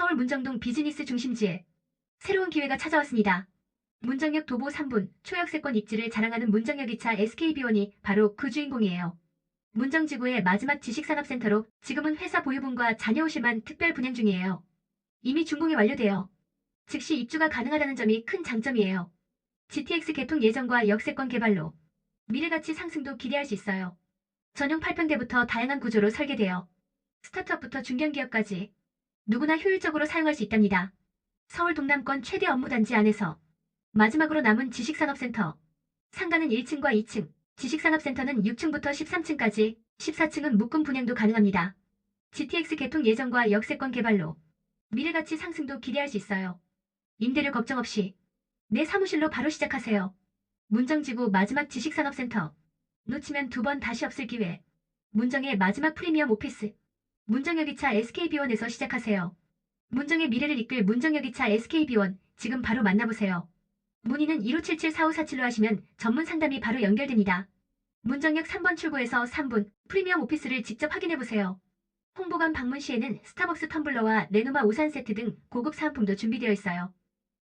서울 문정동 비즈니스 중심지에 새로운 기회가 찾아왔습니다. 문정역 도보 3분 초역세권 입지를 자랑하는 문정역 2차 SKB1이 바로 그 주인공이에요. 문정지구의 마지막 지식산업센터로 지금은 회사 보유분과 자녀오실만 특별 분양 중이에요. 이미 준공이 완료되어 즉시 입주가 가능하다는 점이 큰 장점이에요. GTX 개통 예정과 역세권 개발로 미래가치 상승도 기대할 수 있어요. 전용 8평대부터 다양한 구조로 설계되어 스타트업부터 중견기업까지 누구나 효율적으로 사용할 수 있답니다. 서울 동남권 최대 업무단지 안에서 마지막으로 남은 지식산업센터. 상가는 1층과 2층, 지식산업센터는 6층부터 13층까지, 14층은 묶음 분양도 가능합니다. GTX 개통 예정과 역세권 개발로 미래가치 상승도 기대할 수 있어요. 임대료 걱정 없이 내 사무실로 바로 시작하세요. 문정지구 마지막 지식산업센터. 놓치면 두 번 다시 없을 기회. 문정의 마지막 프리미엄 오피스. 문정역 2차 SKB1에서 시작하세요. 문정의 미래를 이끌 문정역 2차 SKB1 지금 바로 만나보세요. 문의는 1577-4547로 하시면 전문 상담이 바로 연결됩니다. 문정역 3번 출구에서 3분 프리미엄 오피스를 직접 확인해보세요. 홍보관 방문 시에는 스타벅스 텀블러와 레노마 우산 세트 등 고급 사은품도 준비되어 있어요.